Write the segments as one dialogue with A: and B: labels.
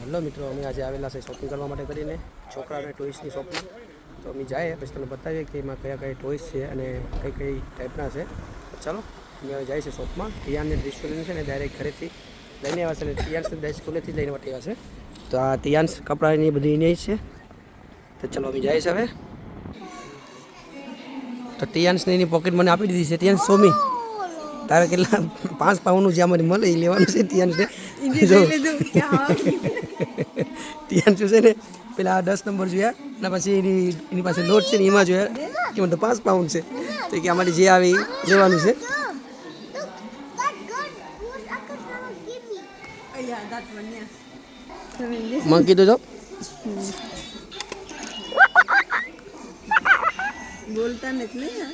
A: Hello મિત્રો, અમે આજે આવેલા છે શોપિંગ કરવા માટે કરીને છોકરાઓને ટોઈસની શોપમાં તો અમે જઈએ, પછી તમને બતાવીએ કે એમાં કયા કયા ટોઈસ છે અને કઈ કઈ ટાઈપના છે. ચાલો, અમે હવે જાય છે શોપમાં તિયારને રેસ્ટોરન્ટ છે ને ડાયરેક્ટ ઘરેથી લઈને આવ્યા છે અને તિયાર સ્કૂલેથી લઈને માટે આવ્યા છે. તો આ તિયાંશ કપડાની બધી એની છે. તો ચાલો, અમે જાય છે હવે. તો તિયાંશને એની પોકેટ મને આપી દીધી છે. તિયાંશ સોમી. તારે કેટલા? પાંચ પાઉન્ડનું જે મને મળે એ લેવાનું છે તિયાન્સને જો તિયાન્સ છે ને પેલા આ દસ નંબર જોયા અને પછી એની એની પાસે નોટ છે ને એમાં જોયા કે મને તો પાંચ પાઉન્ડ છે તો કે અમારે જે આવે એ લેવાનું છે મને કીધું તો
B: બોલતા નથી ને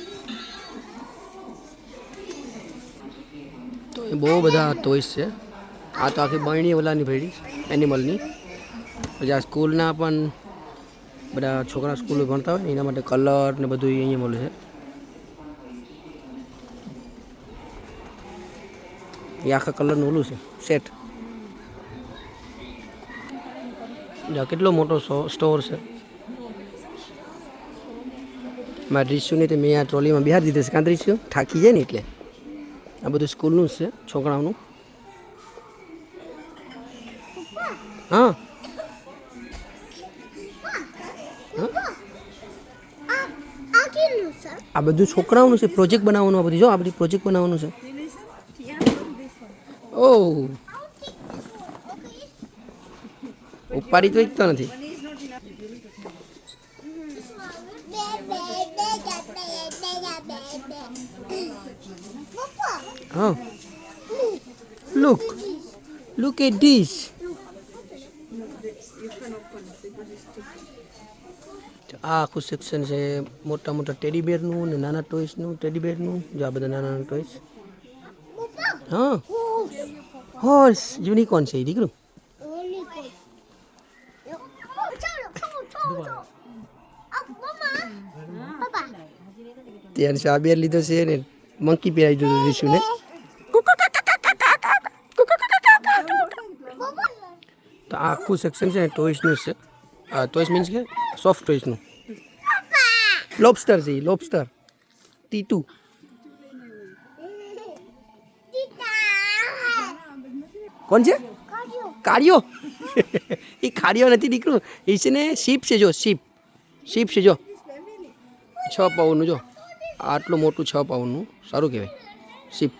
A: તો એ બહુ બધા ટોયસ છે આ તો આખી બરણી ઓલાની ભેડી એનિમલની પછી આ સ્કૂલના પણ બધા છોકરા સ્કૂલ ભણતા હોય ને, એના માટે કલર ને બધું અહીંયા મળે છે. એ આખા કલરનું ઓલું છે સેટ કેટલો મોટો સ્ટોર છે. મારા નહીં તે મેં આ ટ્રોલીમાં બિહાર દીધો છે. કાં રીસ્યુ થાકી જાય ને એટલે. આ બધું સ્કૂલનું જ છે, છોકરાઓનું. હા આ બધું છોકરાઓનું છે પ્રોજેક્ટ બનાવવાનું આ બધું જો આ બધી પ્રોજેક્ટ બનાવવાનું છે ઓ ઉપાડી તો એક તો નથી હા લુક લુક એટ ધીસ આ આખું સેક્શન છે મોટા મોટા ટેડી બેરનું ને નાના ટોયસનું ટેડી બેરનું જો આ બધા નાના નાના ટોયસ હા હોર્સ યુનિકોર્ન છે એ દીકરું ત્યાં શા બેર લીધો છે ને મંકી પહેરાવી દીધું રિશુને તો આ આખું સેક્શન છે ને ટોયસનું જ છે આ ટોયસ મીન્સ કે સોફ્ટ ટોયસનું લોબસ્ટર છે લોબસ્ટર ટી ટુ કોણ છે કાળિયો એ ખાડિયો નથી દીકરું એ છે ને શીપ છે જો શીપ શીપ છે જો છ પાઉન્ડનું જો આટલું મોટું છ પાઉન્ડનું સારું કહેવાય શીપ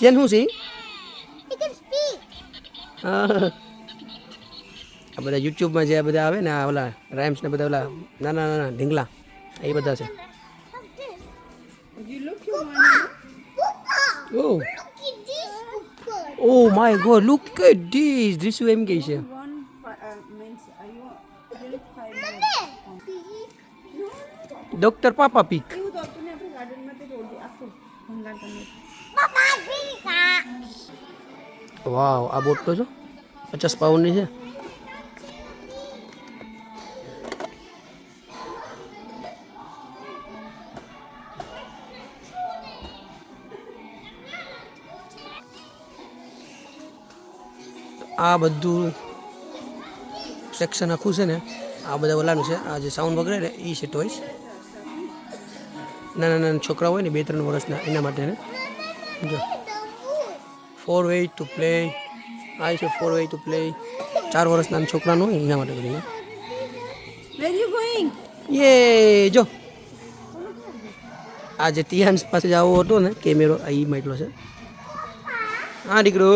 A: જેન શું છે ઈ? હા. આ બધા યુટ્યુબમાં જે આ બધા આવે ને આ ઓલા રાઇમ્સ ને બધા ઓલા નાના નાના ઢીંગલા એ બધા છે oh oh my god look at this this એમ કહે છે
B: one means are you drink five
A: doctor papa peak
B: એવું તો હતું ને આપણે ગાર્ડનમાં તે રોડ આખું ભંગાર કરી
A: વાવ આ બોટ તો જો પચાસ પાઉન્ડની છે આ બધું સેક્શન આખું છે ને આ બધા ઓલાનું છે. આ જે સાઉન્ડ વગેરે ને એ છે ટોઈસ નાના નાના છોકરા હોય ને બે ત્રણ વર્ષના એના માટે ને. જો. ફોર વે ટુ પ્લે આ છે ફોર વે ટુ પ્લે ચાર વર્ષના છોકરાનું હોય એના માટે કરીને.
B: યુ
A: જો. આ જે તિયાન્સ પાસે જ આવો હતો ને કેમેરો આ ઈ માટલો છે. હા દીકરો.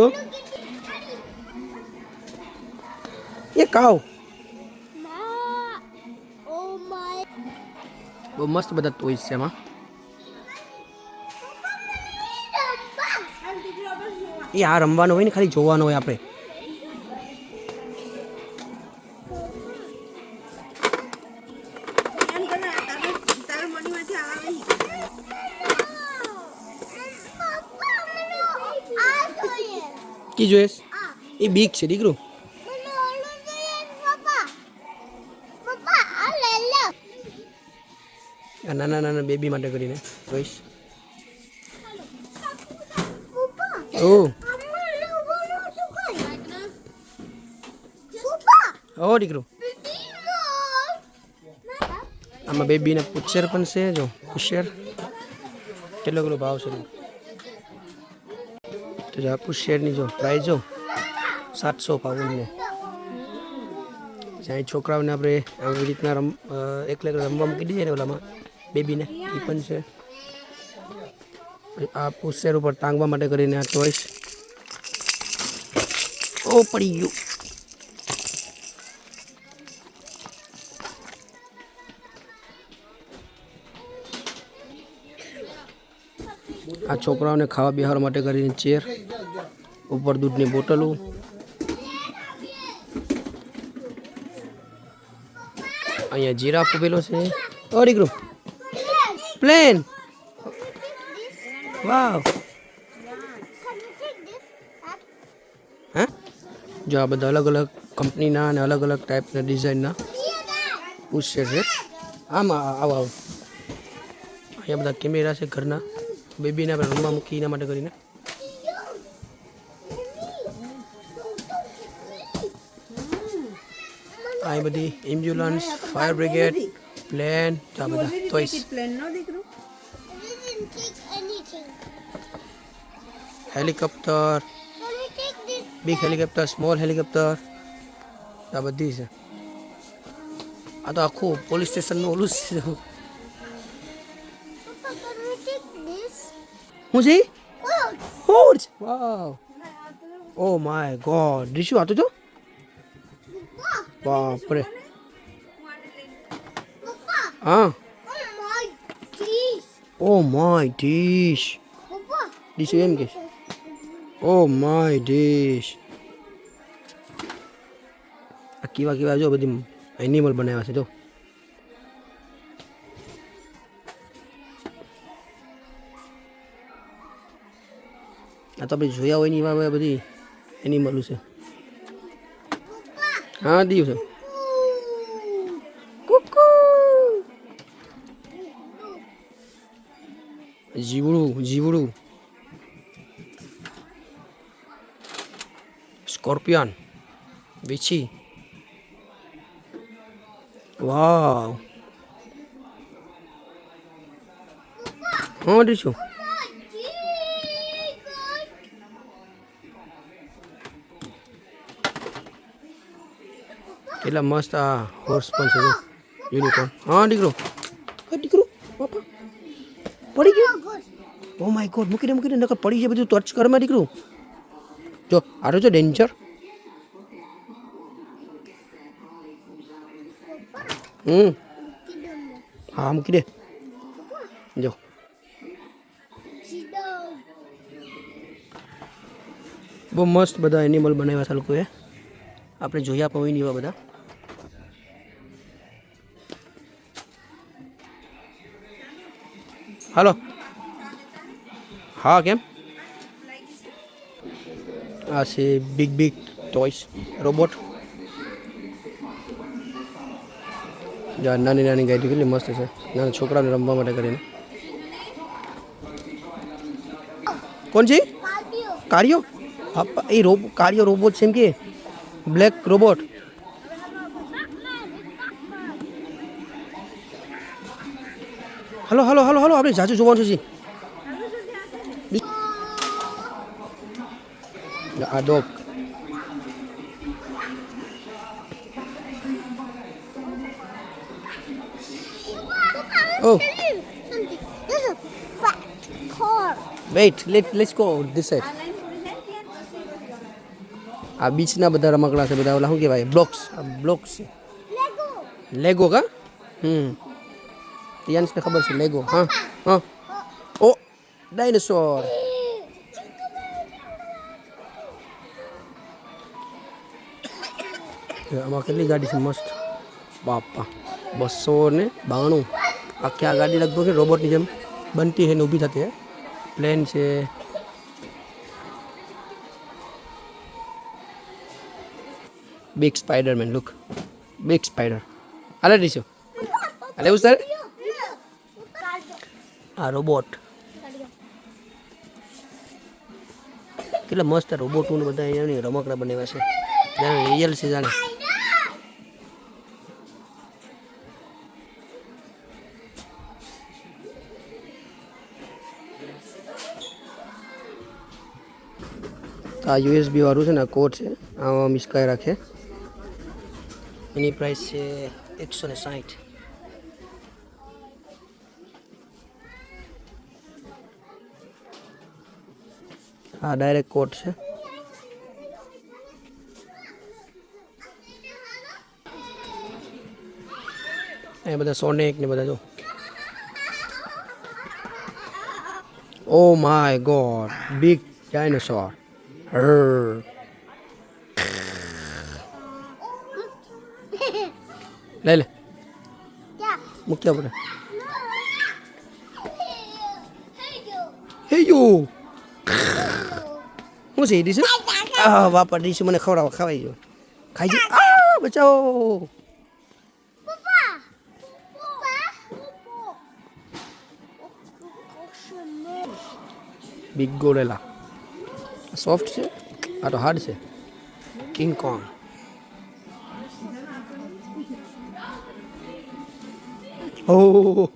A: એ કાવ બહુ મસ્ત બધા ટોયસ છે એમાં એ આ રમવાનો હોય ને ખાલી જોવાનો હોય આપણે
B: એમ તને તારે તારા મણીમાંથી આવે
A: કી જોઈશ એ બીક છે દીકરું નાના નાના બેબી માટે કરીને. જોઈશ. ઓ. ઓ દીકરો. આમાં બેબીને પુચ્છેર પણ છે જો પુચ્છેર કેટલો કેટલો ભાવ છે? તો જો આ પુચ્છેરની જો પ્રાઇસ જો સાતસો પાઉન્ડને. જ્યાં છોકરાઓને આપણે આવી રીતના રમ એકલા એકલા રમવા મૂકી દઈએ ને ઓલામાં બેબીને, એ પણ છે. આ પુસ્તેર ઉપર ટાંગવા માટે કરીને આ ચોઈસ ઓ, પડી ગયું. આ છોકરાઓને ખાવા બેહાડવા માટે કરીને ચેર ઉપર દૂધની બોટલો. અહીંયા જીરાફ ઉભેલો છે. ઓ પ્લેન વાવ હે જો આ બધા અલગ અલગ કંપનીના અને અલગ અલગ ટાઈપના ડિઝાઇનના પૂછશે છે. આમાં આવો આવો. અહીંયા બધા કેમેરા છે ઘરના. બેબીને આપણે રમવા મૂકી એના માટે કરીને. આ બધી એમ્બ્યુલન્સ, ફાયર બ્રિગેડ, પ્લેન આ બધા
C: toys plane
A: Helicopter
C: Can we take this?
A: Big helicopter small helicopter આ બધી છે આ તો આખું પોલીસ સ્ટેશનનું ઓલું જ છે
C: Papa, can we take this?
A: હું છે
C: Oh,
A: horse wow oh my god રીશું આતો જો બાપરે
C: Papa,
A: હા
C: oh my teeth.
A: Oh my dish
C: Papa,
A: ડીશું એમ કે ઓ માય ડીશ આ કેવા કેવા જો બધી એનિમલ બનાવ્યા છે, જો. આ તો આપણે જોયા હોયની એવા બધી એનિમલો છે. હા, દીવ છે. જીવડું જીવડું. સ્કોર્પિયન વીછી વાવ હા દીશું કેટલા મસ્ત આ હોર્સ પણ છે યુનિકોર્ન હા દીકરો હા દીકરો બાપા પડી ગયો ઓ માય ગોડ મૂકી દે મૂકી દે નકર પડી જાય બધું ટચ કરમાં દીકરું જો, આરો જો ડેન્જર. હમ. હા, મૂકી દે. જો. બહુ મસ્ત બધા એનિમલ બનાવ્યા છે લોકોએ. આપણે જોયા પણ હોય નહીં એવા બધા. હાલો. હા, કેમ? આ છે બિગ બિગ ટોયસ રોબોટ જો આ નાની નાની ગાડી કેટલી મસ્ત છે નાના છોકરાને રમવા માટે કરીને કોણ છે કાર્યો હા એ રોબ કાર્યો રોબોટ છે એમ કે black robot hello hello hello hello આપણે જાજુ જોવાનું છે જી. આ dog Oh,
C: Something. There's a fat car.
A: wait, let let's go this side. આ બીચના બધા રમકડા છે બધા ઓલા શું કહેવાય બ્લોક્સ બ્લોક્સ છે
C: Lego.
A: લેગો કા હમ યાન્સને ખબર છે લેગો હા હા ઓ ડાયનોસોર આમાં કેટલી ગાડી છે મસ્ત બાપા બસો ને બાણું આખી આ ગાડી લગભગ રોબોટની જેમ બનતી છે ને ઊભી થતી હે પ્લેન છે big Spiderman look big spider હાલે દીશો હાલે એવું સર આ રોબોટ કેટલા મસ્ત રોબોટો ને બધા અહીંયાની રમકડા બનાવ્યા છે જાણે રિયલ છે જાણે તો આ યુએસબી વાળું છે ને આ કોડ છે આમાં મિસ કરી રાખે એની પ્રાઇસ છે એકસો ને સાઠ હા ડાયરેક્ટ કોડ છે એ બધા સોનેક ને બધા જો oh my God big dinosaur Ừ. Lê
C: Lê.
A: Mất chưa rồi.
C: Hey you.
A: Ngu gì đi chứ? À, bà bà đi chứ mà không đâu khai rồi. Khai chứ.
C: À, bà
A: cháu. Big goal. Soft છે? આ તો hard છે. King Kong. ઓ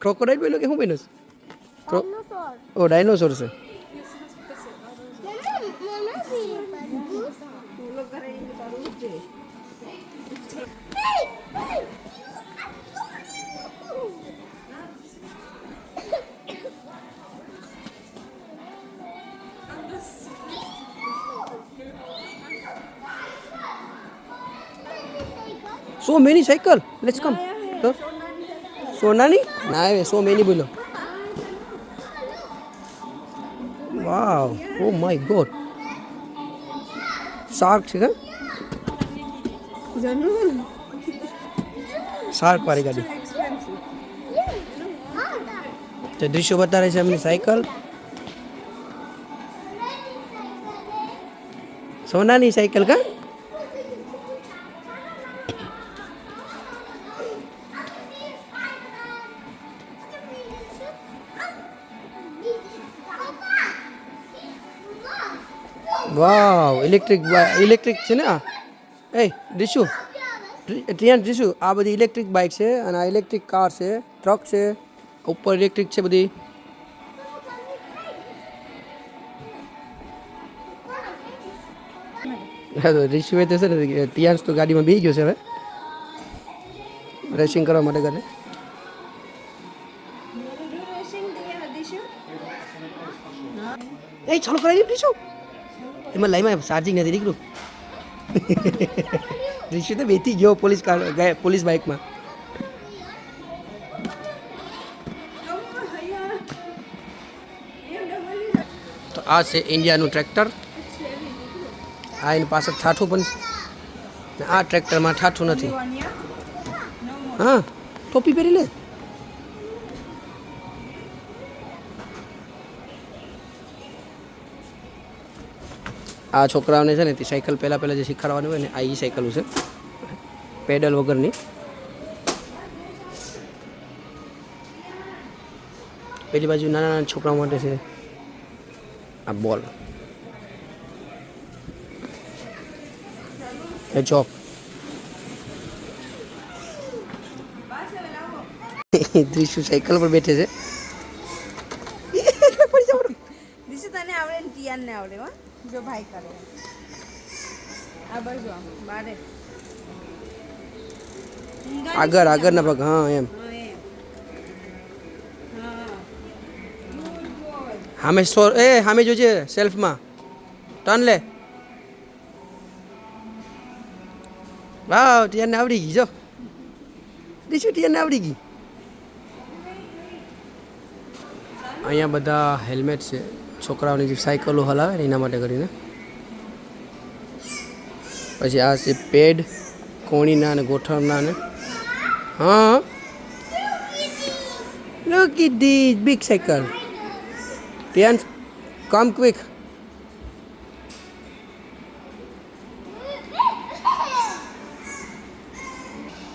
A: crocodile બન્યો કે શું બન્યું છે? Oh dinosaur છે. so many cycle let's come તો સોનાની ના આવે સો મેની બોલો wow oh my God shark છે હા
B: જનૂન
A: શાર્ક વાળી ગાડી
B: એક્સપેન્સિવ
A: તો દૃશ્યો બતાવે છે એમની સાયકલ સોનાની સાયકલ કા વાવ ઇલેક્ટ્રિક ઇલેક્ટ્રિક છે ને આ એ ડીશુ ત્યાં ડીશુ આ બધી ઇલેક્ટ્રિક બાઇક છે અને આ ઇલેક્ટ્રિક કાર છે ટ્રક છે ઉપર ઇલેક્ટ્રિક છે બધી હા તો રિશુએ તો છે ને તિયાંશ તો ગાડીમાં બેસી ગયો છે હવે રેસિંગ કરવા માટે ગાડી
B: રેસિંગ દિયા હદીશું
A: એ ચાલુ કરાવી દીધું એમાં લાઈમાં ચાર્જિંગ નથી નીકળ્યું રિશુ તો બેથી ગયો પોલીસ કાર પોલીસ બાઇકમાં તો આ છે ઇન્ડિયાનું ટ્રેક્ટર. આ એની પાછળ ઠાઠું પણ છે. આ ટ્રેક્ટરમાં ઠાઠું નથી. હા, ટોપી પહેરી લે? આ છોકરાઓને છે ને તે સાયકલ પહેલાં પહેલાં જે શીખવાડવાનું હોય ને, આ ઈ સાયકલ છે. પેડલ વગરની. પેલી બાજુ નાના નાના છોકરાઓ માટે છે આ બોલ. એ ચોક. ત્રીસુ સાયકલ પર બેઠે છે. આગળ આગળના પગ હા એમ.
B: હા એમ. હા.
A: સામે સો એ સામે જોજે સેલ્ફમાં. ટર્ન લે. વાવ ટિયાને આવડી ગઈ જો. દીશું ટિયાને આવડી ગઈ. અહીંયા બધા હેલ્મેટ છે. છોકરાઓની જે સાયકલો હલાવે ને એના માટે કરીને. પછી આ છે પેડ કોણીના અને ગોઠણના ને હા Look at this big cycle. Tian, come quick.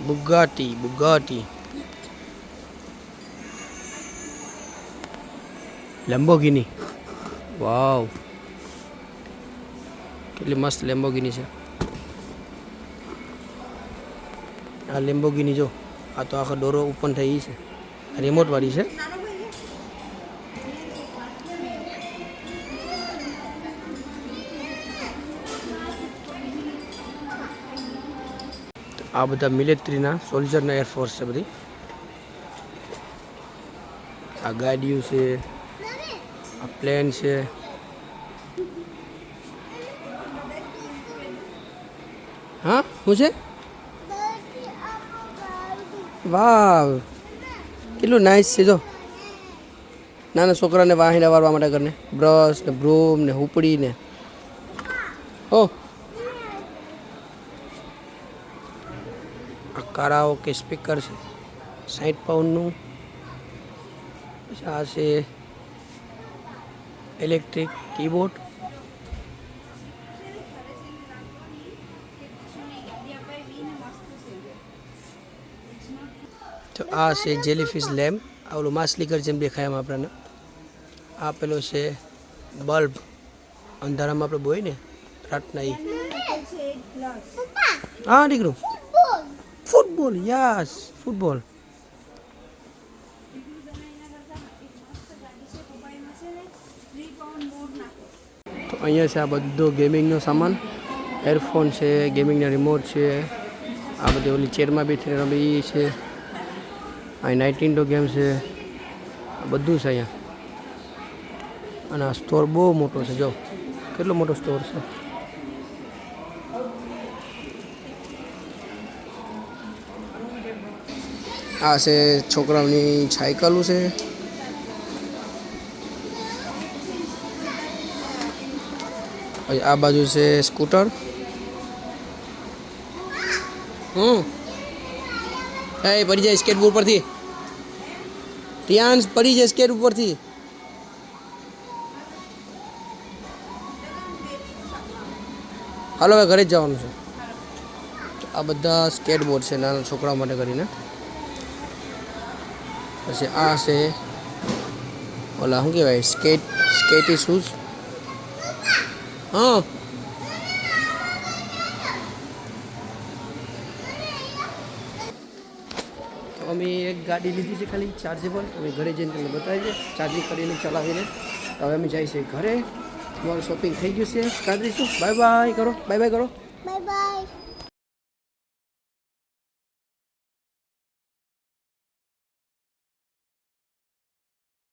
A: Bugatti, Bugatti. Lamborghini. વાવ કેટલી મસ્ત લેમ્બોગીની છે આ લેમ્બોગીની જો, આ તો આખો ડોરો ઓપન થઈ છે. રિમોટવાળી છે. આ બધા મિલિટરીના સોલ્જરના એરફોર્સ છે બધી. આ ગાડીઓ છે, આ પ્લેન છે. હા? શું છે? વાવ. કેટલું નાઇસ છે જો. નાના છોકરાને વાહીને વારવા માટે કરીને બ્રશ ને બ્રૂમ ને હુપડી ને. ઓ આ કારાઓ કે સ્પીકર છે. સાઠ પાઉન્ડનું પછી આ છે ઇલેક્ટ્રિક કીબોર્ડ તો આ છે જેલીફિશ લેમ્પ આ ઓલું માછલીકર જેમ દેખાય એમ આપણને. આ પેલો છે બલ્બ. અંધારામાં આપણે બોય ને, રાતના એ હા, દીકરું. Football, yes, football. તો અહીંયા છે આ બધો ગેમિંગનો સામાન. એરફોન છે, ગેમિંગના રિમોટ છે. આ બધી ઓલી ચેરમાં બેસીને રમી છે. અહીં નાઇન્ટીન્ડો ગેમ છે. બધું છે અહીંયા. અને આ સ્ટોર બહુ મોટો છે, જો. કેટલો મોટો સ્ટોર છે? આ છે છોકરાઓની સાયકલો છે. આ બાજુ છે સ્કૂટર. હમ. એ, પડી જાય સ્કેટબોર્ડ પરથી રિયાન્સ પડી જાય સ્કેટ ઉપરથી. હાલો, હવે ઘરે જ જવાનું છે. આ બધા સ્કેટબોર્ડ છે નાના છોકરા માટે કરીને. પછી આ છે ઓલા શું કહેવાય? સ્કેટ સ્કેટી શૂઝ હા તો અમે એક ગાડી લીધી છે ખાલી ચાર્જેબલ અમે ઘરે જઈને તમને બતાવી છે ચાર્જિંગ કરીને ચલાવીને હવે અમે જઈએ છીએ ઘરે. તમારું શોપિંગ થઈ ગયું છે. કાદરી બાય બાય કરો. બાય બાય કરો.
C: Bye bye.